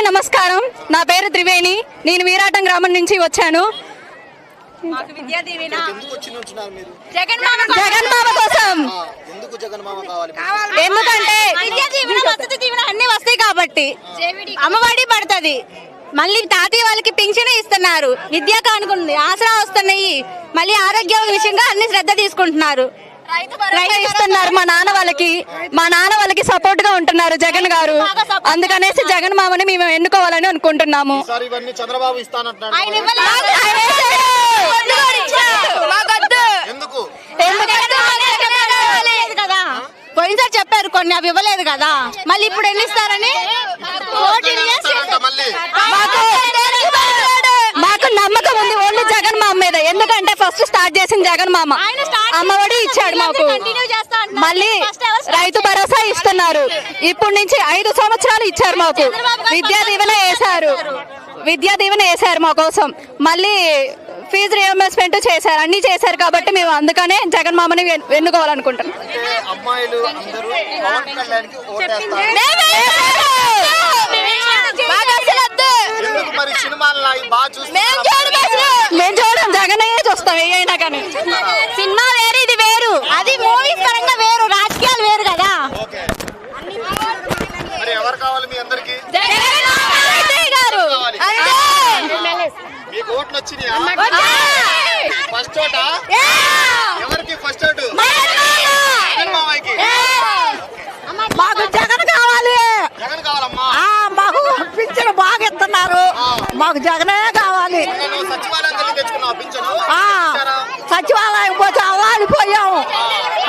అందరికీ నమస్కారం. నా పేరు త్రివేణి. నేను వీరాటం గ్రామం నుంచి వచ్చాను. ఎందుకు వచ్చి నుంచున్నారు మీరు? జగన్ మామ కోసం. ఎందుకంటే అన్ని వస్తాయి కాబట్టి. అమ్మఒడి పడుతుంది. మళ్ళీ తాతయ్య వాళ్ళకి పింఛన్ ఇస్తున్నారు. విద్యా కానుకుంది ఆసరా వస్తున్నాయి. మళ్ళీ ఆరోగ్య విషయంగా అన్ని శ్రద్ధ తీసుకుంటున్నారు. రైతు ఇస్తున్నారు మా నాన్న వాళ్ళకి. మా నాన్న వాళ్ళకి సపోర్ట్గా ఉంటున్నారు జగన్ గారు. అందుకనేసి జగన్ మామని మేము ఎన్నుకోవాలని అనుకుంటున్నాము. పోయినసారి చెప్పారు కొన్ని అవి ఇవ్వలేదు కదా. మళ్ళీ ఇప్పుడు ఎన్ని ఇస్తారని ఓటీలు చేసి ఇస్తారంట మళ్ళీ మాకు మాకు నమ్మకం ఉంది ఓన్లీ జగన్ మామ మీద ఎందుకంటే ఫస్ట్ స్టార్ట్ చేసింది జగన్ మామ. అమ్మఒడి ఇచ్చాడు మాకు. మళ్ళీ రైతు భరోసా ఇస్తున్నారు. ఇప్పుడు నుంచి ఐదు సంవత్సరాలు ఇచ్చారు మాకు. విద్యా దీవెన వేశారు. విద్యా దీవెన వేశారు మా కోసం. మళ్ళీ ఫీజు రియంబర్స్మెంట్ చేశారు. అన్ని చేశారు కాబట్టి మేము అందుకనే జగన్ మామని అమ్మాయిలు అందరికి. మీకు ఓట్లు వచ్చినాయా? ఫస్ట్ ఓట ఎవరికి ఫస్ట్ ఓటు మాకు జగన్ కావాలి. జగన్ కావాలమ్మా. మాకు పింఛను బాగా ఇస్తున్నారు. మాకు జగనే కావాలి. సచివాలయం పోతే అల్లాడిపోయాము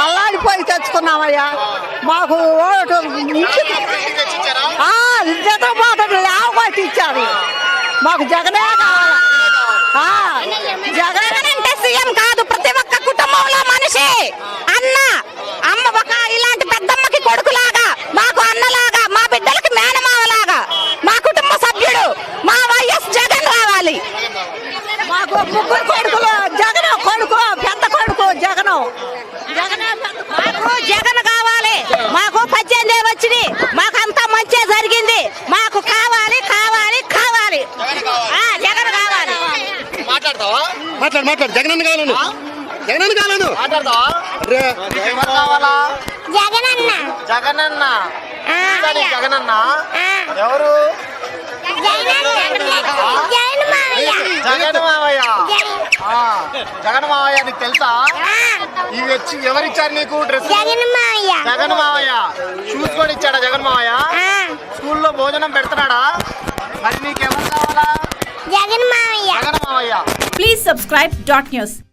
అల్లాడిపోయి తెచ్చుకున్నామయ్యా. మాకు ఓటు మాకు జగనే కావాలి. జగన్ అంటే సీఎం కాదు ప్రతి ఒక్క కుటుంబంలో మనిషి. అన్న అమ్మ ఒక ఇలాంటి పెద్దమ్మకి కొడుకులాగా మాకు అన్నలాగా మా బిడ్డలకి మేనమావలాగా మా కుటుంబ సభ్యుడు మా వైఎస్ జగన్ రావాలి మాకు ముగ్గురు కొడుకులు జగన్ కొడుకు పెద్ద కొడుకు జగన్. జగన్ పెద్ద మాకు జగన్ కావాలి. మాకు పద్దెనిమిది వచ్చింది మాకు అంతా మంచిగా జరిగింది మాకు కావాలి కావాలి కావాలి జగన్ కావాలి ఆ, జగన్ కావాలి మాట్లాడతావా మాట్లాడు. మాట్లాడు జగనన్న కావాలను. జగనన్న కావాలను. మాట్లాడతావా? కావాలా? జగన్ అన్న. జగనన్న జగనన్న ఎవరు? జగన్ మావయ్య. ఆ, జగన్ మావయ్య నీకు తెలుసా? ఇవి వచ్చి ఎవరిచ్చారు నీకు డ్రెస్? జగన్ మావయ్య. షూస్ కూడా ఇచ్చాడా జగన్ మావయ్య? స్కూల్లో భోజనం పెడుతున్నాడా? మరి నీకు ఎవరు కావాలా? Subscribe dot news.